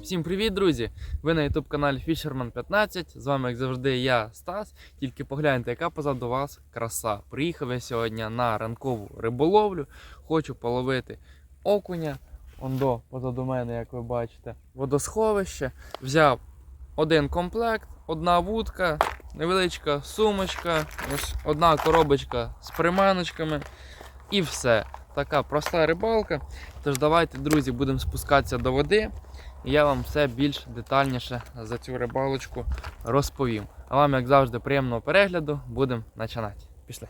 Всім привіт, друзі! Ви на youtube каналі Fisherman 15. З вами, як завжди, я Стас. Тільки погляньте, яка позаду вас краса. Приїхав я сьогодні на ранкову риболовлю. Хочу половити окуня. Ондо позаду мене, як ви бачите, водосховище. Взяв один комплект, одна вудка, невеличка сумочка, ось одна коробочка з приманочками і все. Така проста рибалка. Тож давайте, друзі, будемо спускатися до води. І я вам все більш детальніше за цю рибалочку розповім. А вам, як завжди, приємного перегляду, будемо починати. Пішли.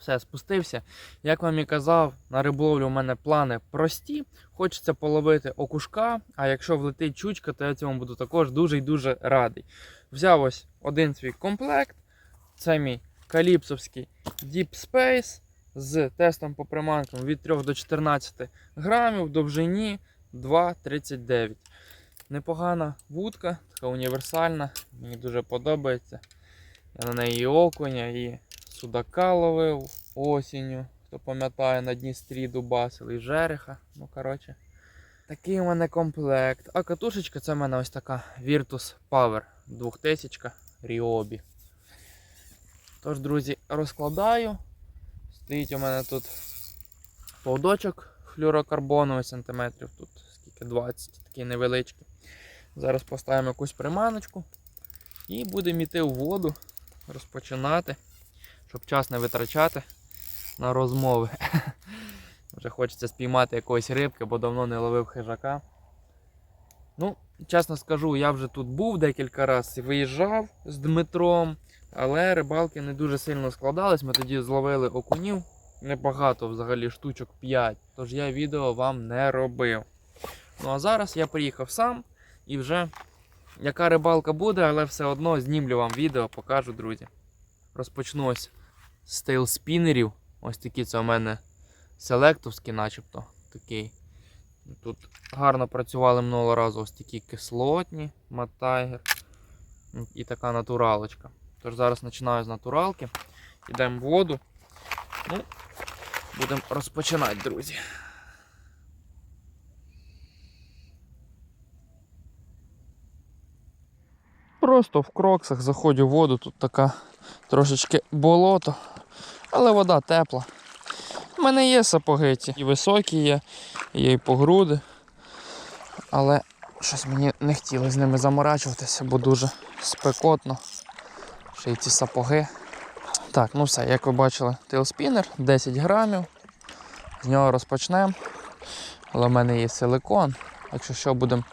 Все, спустився. Як вам і казав, на риболовлю у мене плани прості. Хочеться половити окушка, а якщо влетить чучка, то я цьому буду також дуже і дуже радий. Взяв ось один свій комплект. Це мій каліпсовський Deep Space з тестом по приманкам від 3 до 14 грамів, довжині 2,39. Непогана вудка, така універсальна, мені дуже подобається. Я на неї і окуня, і судака ловив осінню. Хто пам'ятає, на Дністрі дубасили, і жереха. Ну, коротше. Такий у мене комплект. А катушечка це в мене ось така Virtus Power 2000 Ryobi. Тож, друзі, розкладаю. Стоїть у мене тут поводочок флюрокарбоновий сантиметрів. Тут скільки 20, такий невеличкий. Зараз поставимо якусь приманочку і будемо йти у воду, розпочинати щоб час не витрачати на розмови. Вже хочеться спіймати якоїсь рибки, бо давно не ловив хижака. Ну, чесно скажу, я вже тут був декілька разів, виїжджав з Дмитром, але рибалки не дуже сильно складались. Ми тоді зловили окунів. Небагато взагалі штучок 5, тож я відео вам не робив. Ну а зараз я приїхав сам і вже яка рибалка буде, але все одно знімлю вам відео, покажу, друзі. Розпочну з. Ось такі це у мене селектовські, начебто. такий. Тут гарно працювали минулого разу ось такі кислотні, матайгер і така натуралочка. Тож зараз починаю з натуралки. Йдемо в воду. Ну, Будемо розпочинати, друзі. Просто в кроксах заходжу в воду, тут така трошечки болото, але вода тепла. У мене є сапоги ці, і високі є, є і по груди. Але щось мені не хотілося з ними заморачуватися, бо дуже спекотно. Ще й ці сапоги. Так, ну все, як ви бачили, тейлспінер 10 грамів. З нього розпочнемо. Але в мене є силикон. Якщо що, будемо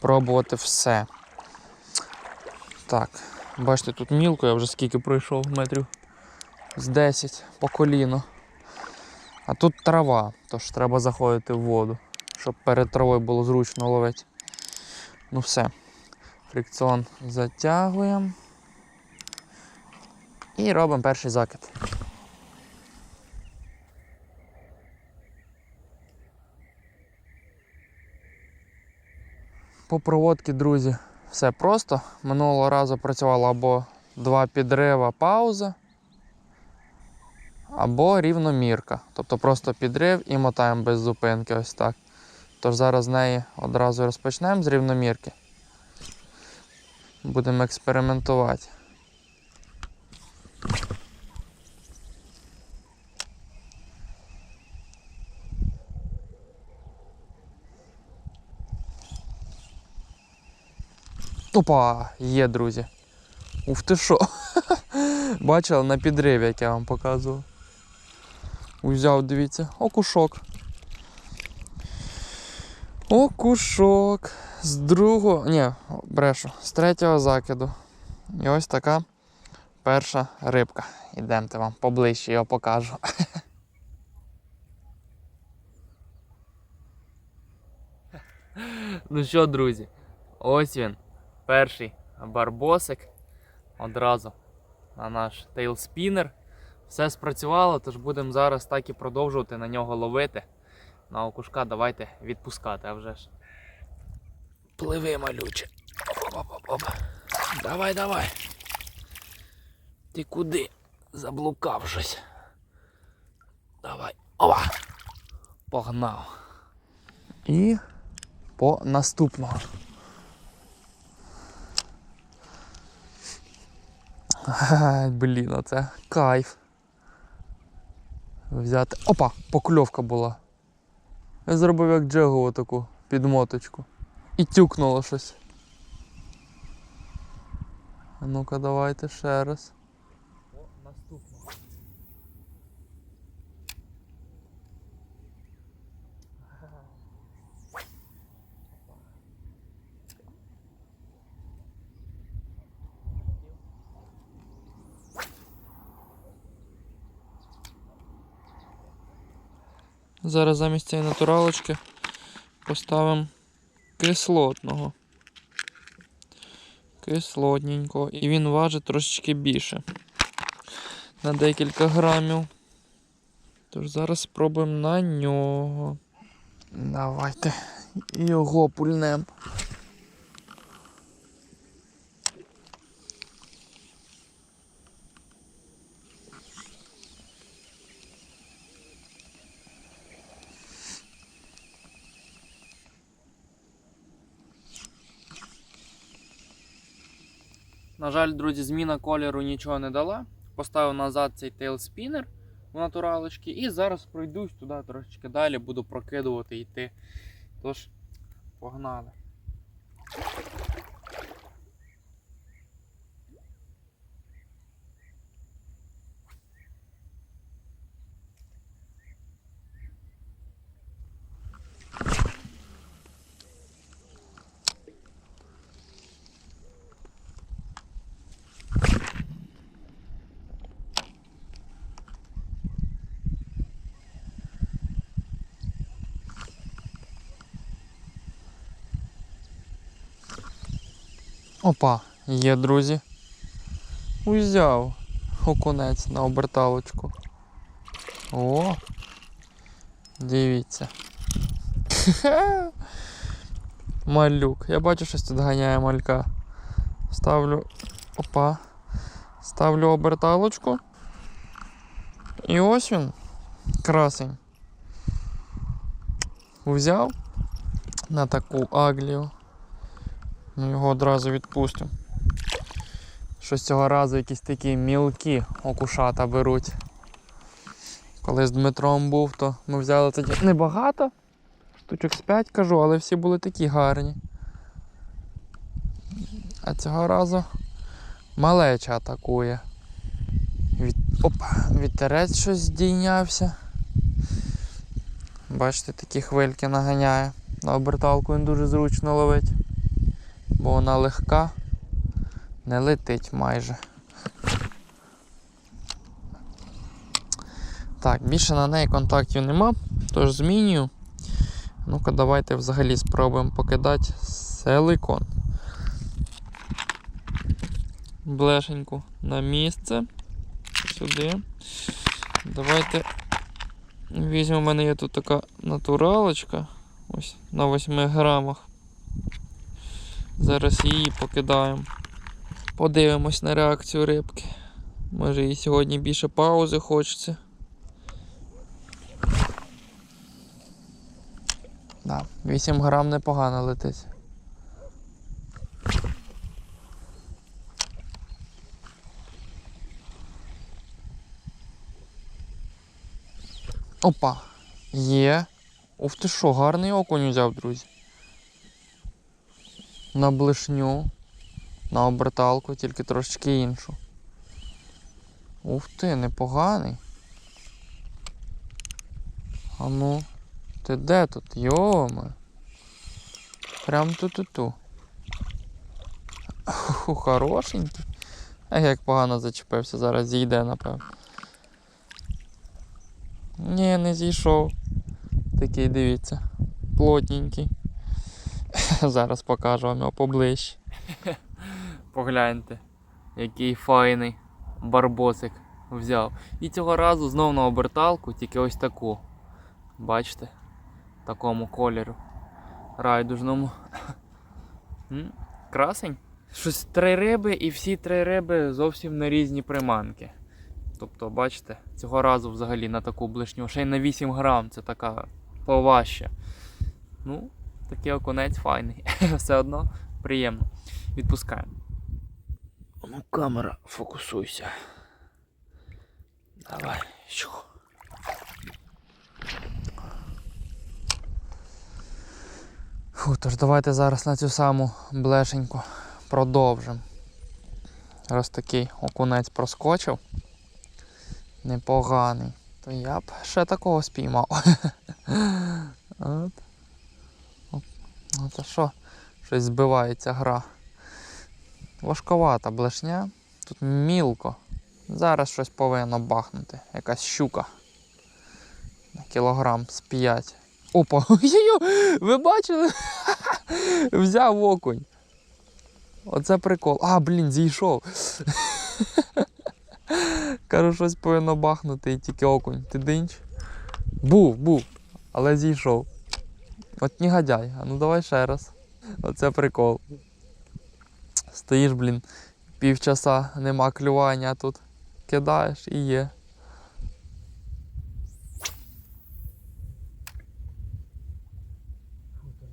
пробувати все. Так, бачите, тут мілко, я вже скільки пройшов метрів з 10 по коліно. А тут трава, тож треба заходити в воду, щоб перед травою було зручно ловити. Ну все. Фрикціон затягуємо. І робимо перший закид. По проводці, друзі, все просто. Минулого разу працювало або два підрива пауза, або рівномірка. Тобто просто підрив і мотаємо без зупинки. ось так. Тож зараз з неї одразу розпочнемо з рівномірки. Будемо експериментувати. Опа, є, друзі. Ух ти що. Бачили на підриві, як я вам показував. Узяв, дивіться, окушок. Окушок. З другого, ні, брешу, з третього закиду. І ось така перша рибка. Ідемте вам поближче його покажу. Ну що, друзі, ось він. перший барбосик одразу на наш тейлспінер. Все спрацювало, тож будемо зараз так і продовжувати на нього ловити. На окушка давайте відпускати, а вже ж. Пливи, малюче. Оп-оп-оп. Давай, давай. Ти куди? Заблукав щось. Давай. Ова! Погнав. І по наступного. Блін, оце кайф. Взяти. Опа, покльовка була. Я зробив як джегову таку підмоточку. І тюкнуло щось. Ну-ка, давайте ще раз. О, наступного. Зараз замість цієї натуралочки поставимо кислотного. Кислотненького. І він важить трошечки більше. На декілька грамів. Тож зараз спробуємо на нього. Давайте його пульнем. На жаль, друзі, зміна кольору нічого не дала. Поставив назад цей тейлспінер у натуралочки і зараз пройдусь туди трошечки далі, буду прокидувати йти. Тож, погнали. Опа, є, друзі. Узяв окунець на оберталочку. О! Дивіться. Малюк. Я бачу, щось тут ганяє малька. Ставлю. Опа. Ставлю оберталочку. І ось він. Красень. Взяв на таку аглію. Ну, його одразу відпустимо. Щось цього разу якісь такі мілкі окушата беруть. Коли з Дмитром був, то ми взяли тоді небагато. Штучок з 5 кажу, але всі були такі гарні. А цього разу малеча атакує. Від... Оп, вітерець щось здійнявся. Бачите, такі хвильки наганяє. На оберталку він дуже зручно ловить бо вона легка, не летить майже. Так, більше на неї контактів нема, тож змінюю. Ну-ка, давайте взагалі спробуємо покидати силикон. Блешеньку на місце. Сюди. Давайте візьмемо, у мене є тут така натуралочка. Ось на 8 грамах. Зараз її покидаємо. Подивимось на реакцію рибки. Може їй сьогодні більше паузи хочеться. Да, 8 грам непогано летить. Опа! Є. Ух ти що, гарний окунь взяв, друзі на блишню, на оберталку, тільки трошечки іншу. Ух ти, непоганий. А ну, ти де тут? Йома. Прям ту-ту-ту. Хорошенький. А як погано зачепився, зараз зійде, напевно. Ні, не зійшов. Такий, дивіться, плотненький. Зараз покажу вам його поближче. Погляньте, який файний барбосик взяв. І цього разу знов на оберталку, тільки ось таку. Бачите? Такому кольору. Райдужному. Красень. Щось три риби, і всі три риби зовсім на різні приманки. Тобто, бачите, цього разу взагалі на таку блишню, ще й на 8 грам, це така поважча. Ну, такий окунець файний. Все одно приємно. Відпускаємо. Ну, камера, фокусуйся. Давай. Щух. Фу, тож давайте зараз на цю саму блешеньку продовжимо. Раз такий окунець проскочив. Непоганий. То я б ще такого спіймав. От. Ну то що? Щось збивається гра. Важковата блешня. Тут мілко. Зараз щось повинно бахнути. Якась щука. На кілограм з 5. Опа! Ви бачили? Взяв окунь. Оце прикол. А, блін, зійшов. Кажу, щось повинно бахнути і тільки окунь. Ти динч? Був, був, але зійшов. От негодяй. А ну давай ще раз. Оце прикол. Стоїш, блін, півчаса нема клювання, тут кидаєш і є.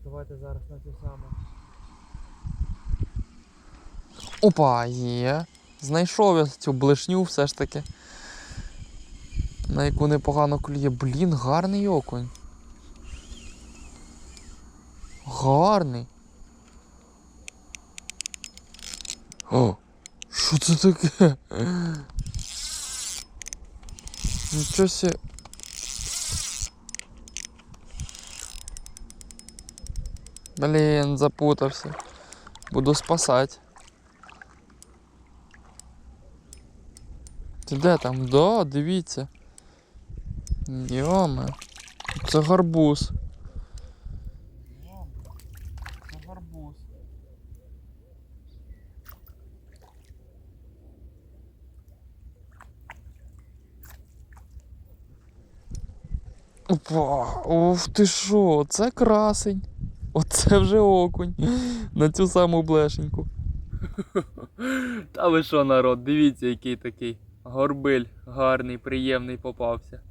Давайте зараз на цю саму. Опа, є. Знайшов я цю блешню все ж таки. На яку непогано клює. Блін, гарний окунь. Гарний. О, що це таке? Нічого сі. Блін, запутався. Буду спасати. Ти де там? Да, дивіться. Йоме. Це гарбуз. Це гарбуз. Опа, уф ти що, це красень. Оце вже окунь. На цю саму блешеньку. Та ви що, народ, дивіться, який такий горбиль гарний, приємний попався.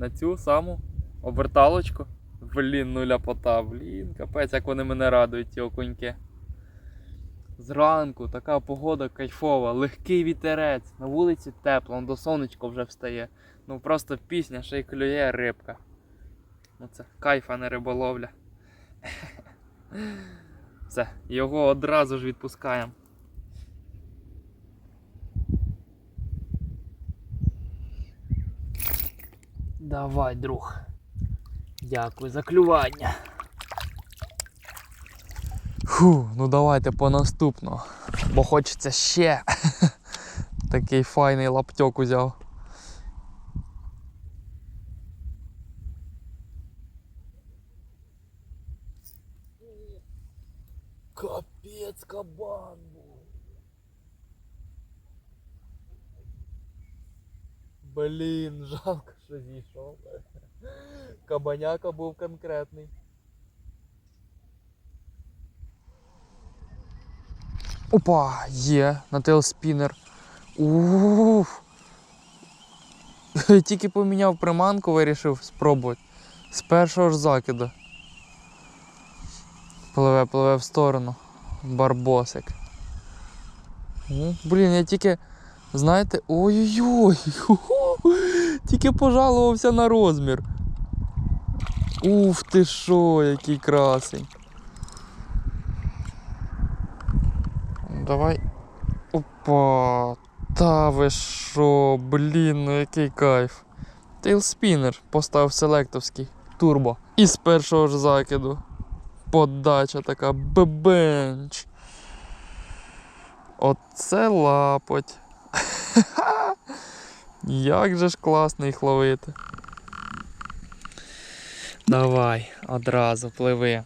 На цю саму оберталочку. Блін, ну ляпота, блін, капець, як вони мене радують, ці окуньки. Зранку така погода кайфова, легкий вітерець, на вулиці тепло, до сонечко вже встає. Ну просто пісня, ще й клює рибка. Ну це кайф, а не риболовля. Все, його одразу ж відпускаємо. Давай, друг. Дякую за клювання. Фу, ну давайте по наступного. Бо хочеться ще. Такий файний лаптьок узяв. Капець кабан був. Блін, жалко, що зійшов. Кабаняка був конкретний. Опа, є, на тейлспінер. Уф. Тільки поміняв приманку, вирішив спробувати. З першого ж закиду. Пливе, пливе в сторону. Барбосик. Блін, я тільки, знаєте, ой-ой-ой! Тільки пожалувався на розмір. Уф ти що, який красень. Давай. Опа. Та ви що, блін, ну який кайф. Тейлспінер поставив селектовський турбо. І з першого ж закиду. Подача така бебенч. Оце лапоть. Як же ж класно їх ловити. Давай, одразу пливи.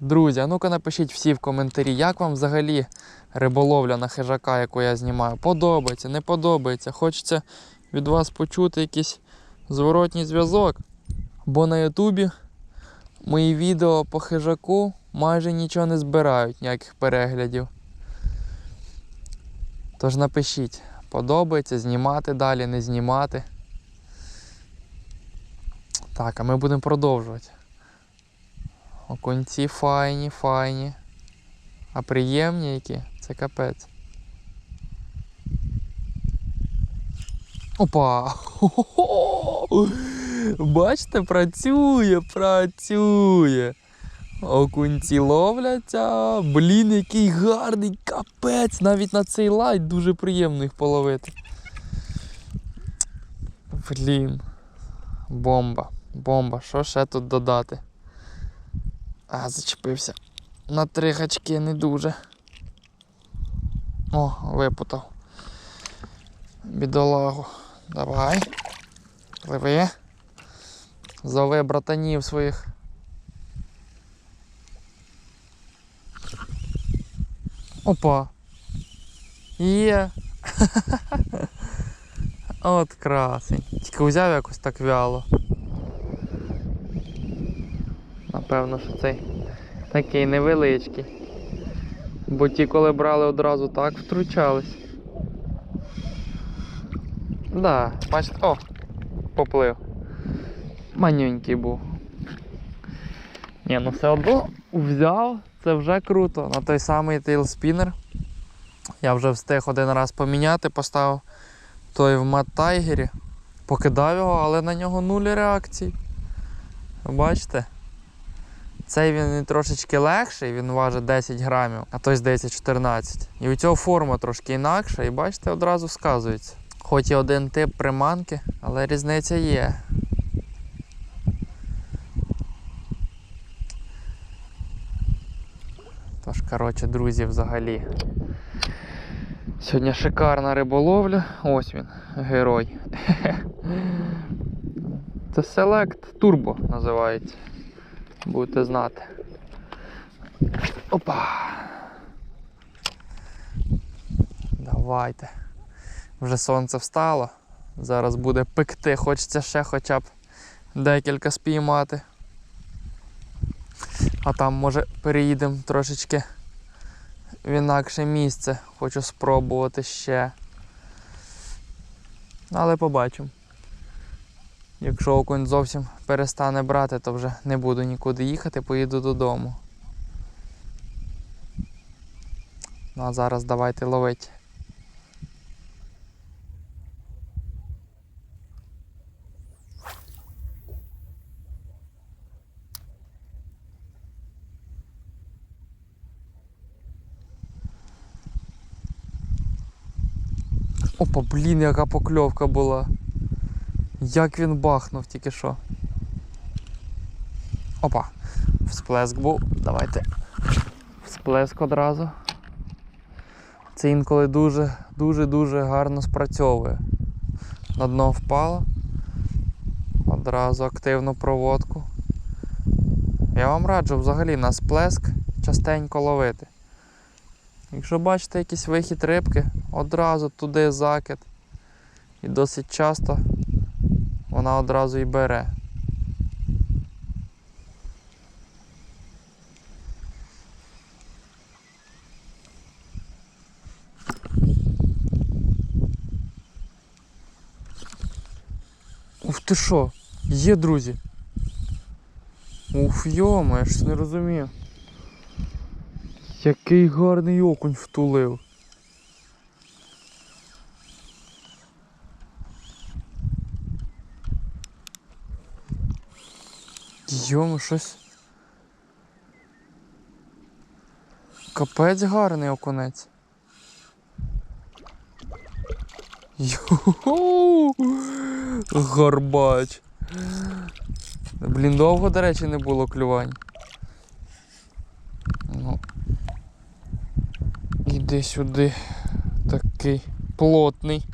Друзі, а ну-ка напишіть всі в коментарі, як вам взагалі риболовля на хижака, яку я знімаю. Подобається, не подобається. Хочеться від вас почути якийсь зворотній зв'язок. Бо на Ютубі мої відео по хижаку майже нічого не збирають, ніяких переглядів. Тож напишіть, подобається знімати далі, не знімати. Так, а ми будемо продовжувати. Окунці файні, файні. А приємні які? Це капець. Опа! Хо-хо-хо! Бачите, працює, працює. Окунці ловляться. Блін, який гарний капець. Навіть на цей лайт дуже приємно їх половити. Блін. Бомба. Бомба. Що ще тут додати? А, зачепився. На три гачки не дуже. О, випутав. Бідолагу. Давай. Пливи. Зови братанів своїх. Опа. Є. От красень. Тільки взяв якось так вяло. Напевно, що цей такий невеличкий. Бо ті, коли брали одразу так, втручались. Да, бачите, о, поплив. Манюнький був. Ні, ну все одно взяв, це вже круто. На той самий тейлспінер. Я вже встиг один раз поміняти, поставив той в Мат Тайгері. Покидав його, але на нього нуль реакцій. Бачите? Цей він трошечки легший, він важить 10 грамів, а той здається 14. І у цього форма трошки інакша, і бачите, одразу сказується. Хоч і один тип приманки, але різниця є. Тож, коротше, друзі, взагалі. Сьогодні шикарна риболовля. Ось він, герой. Це Select Turbo називається. Будете знати. Опа. Давайте. Вже сонце встало. Зараз буде пекти. Хочеться ще хоча б декілька спіймати. А там може переїдемо трошечки в інакше місце. Хочу спробувати ще. Але побачимо. Якщо окунь зовсім перестане брати, то вже не буду нікуди їхати, поїду додому. Ну а зараз давайте ловити. Опа, блін, яка покльовка була. Як він бахнув тільки що. Опа, всплеск був. Давайте. Всплеск одразу. Це інколи дуже дуже-дуже гарно спрацьовує. На дно впало. Одразу активну проводку. Я вам раджу взагалі на сплеск частенько ловити. Якщо бачите якийсь вихід рибки, одразу туди закид. І досить часто вона одразу і бере. Ух ти що? Є, друзі. Уф, йома, я ж не розумію. Який гарний окунь втулив. Йому щось. Капець гарний окунець. Йоу! Горбач. Блін, довго, до речі, не було клювань. Ну. Іди сюди. Такий плотний.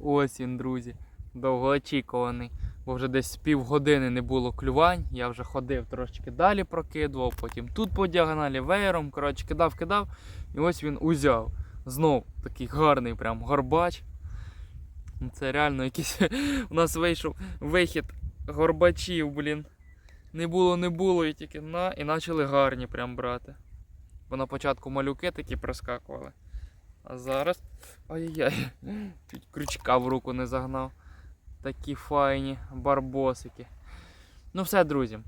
Ось він, друзі. Довгоочікуваний. Бо вже десь півгодини не було клювань. Я вже ходив трошечки далі прокидував, потім тут по діагоналі веєром. Коротше, кидав, кидав, і ось він узяв. Знов такий гарний прям горбач. Ну, Це реально якийсь. У нас вийшов вихід горбачів, блін. Не було, не було, і тільки на, і почали гарні прям брати. Бо на початку малюки такі проскакували. А зараз. Ай-яй, чуть крючка в руку не загнав. Такі файні барбосики. Ну все, друзі.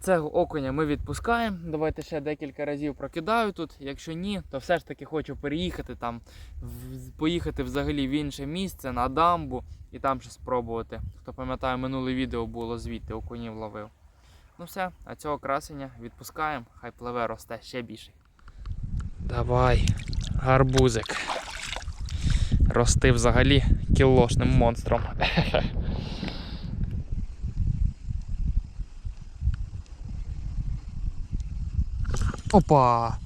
Цього окуня ми відпускаємо. Давайте ще декілька разів прокидаю тут. Якщо ні, то все ж таки хочу переїхати там, поїхати взагалі в інше місце на дамбу і там ще спробувати. Хто пам'ятає, минуле відео було звідти окунів ловив. Ну все, а цього красення відпускаємо, хай пливе росте ще більше. Давай, гарбузик. Рости взагалі кілошним монстром. Опа!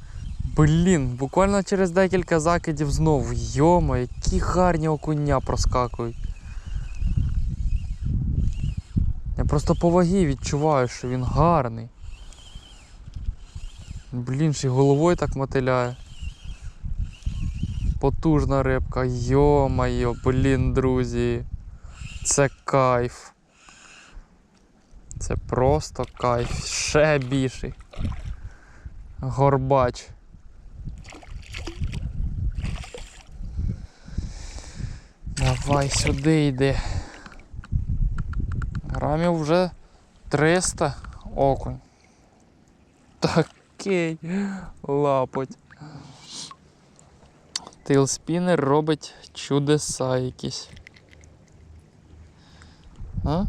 Блін, буквально через декілька закидів знову. Йома, які гарні окуня проскакують. Я просто по вагі відчуваю, що він гарний. Блін, ще й головою так мотиляє. Потужна рибка, йо-моє, блін, друзі. Це кайф. Це просто кайф. Ще більший. Горбач. Давай сюди йди. Грамів вже 300 окунь. Такий лапоть. Тейлспінер робить чудеса якісь. А?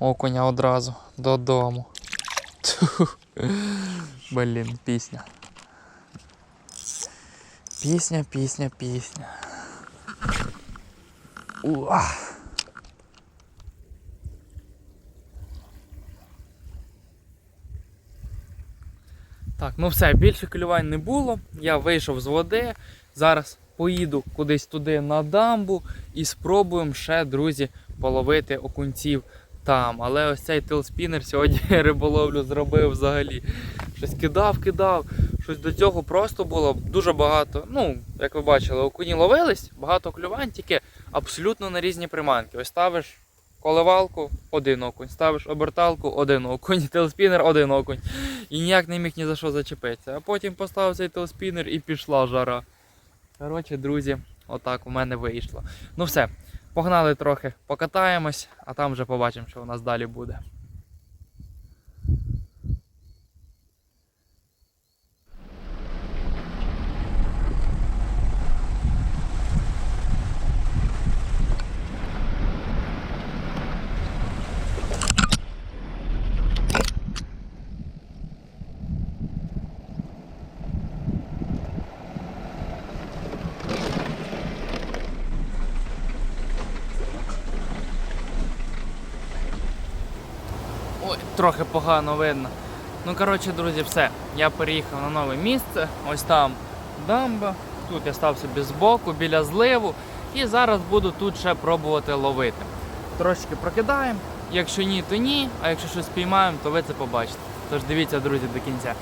Окуня одразу додому. Тьфу. Блін, пісня. Пісня, пісня, пісня. Уа. Так, ну все, більше клювань не було. Я вийшов з води. Зараз поїду кудись туди на дамбу і спробуємо ще, друзі, половити окунців там. Але ось цей телспінер сьогодні риболовлю зробив взагалі. Щось кидав, кидав. Щось до цього просто було дуже багато. Ну, як ви бачили, окуні ловились, багато клювань, тільки абсолютно на різні приманки. Ось ставиш коливалку, один окунь, ставиш оберталку, один окунь, телспінер, один окунь. І ніяк не міг ні за що зачепитися. А потім поставив цей телспінер і пішла жара. Коротше, друзі, отак у мене вийшло. Ну все, погнали трохи, покатаємось, а там вже побачимо, що у нас далі буде. Трохи погано видно. Ну, коротше, друзі, все. Я переїхав на нове місце. Ось там дамба. Тут я став собі збоку, біля зливу. І зараз буду тут ще пробувати ловити. Трошки прокидаємо. Якщо ні, то ні. А якщо щось спіймаємо, то ви це побачите. Тож дивіться, друзі, до кінця.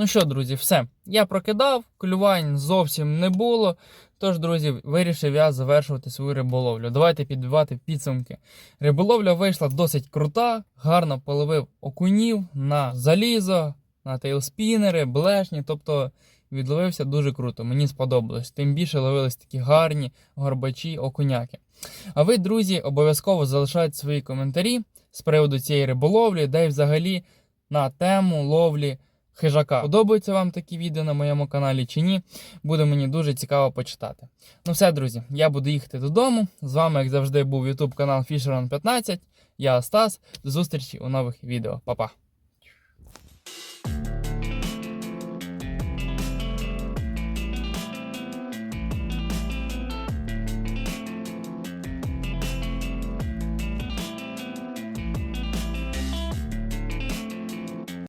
Ну що, друзі, все. Я прокидав, клювань зовсім не було. Тож, друзі, вирішив я завершувати свою риболовлю. Давайте підбивати підсумки. Риболовля вийшла досить крута, гарно половив окунів на залізо, на тейлспінери, блешні. Тобто відловився дуже круто. Мені сподобалось. Тим більше ловились такі гарні горбачі, окуняки. А ви, друзі, обов'язково залишайте свої коментарі з приводу цієї риболовлі, де й взагалі на тему ловлі хижака. Подобаються вам такі відео на моєму каналі чи ні? Буде мені дуже цікаво почитати. Ну все, друзі, я буду їхати додому. З вами, як завжди, був YouTube канал Fisherman 15. Я Стас. До зустрічі у нових відео. Па-па.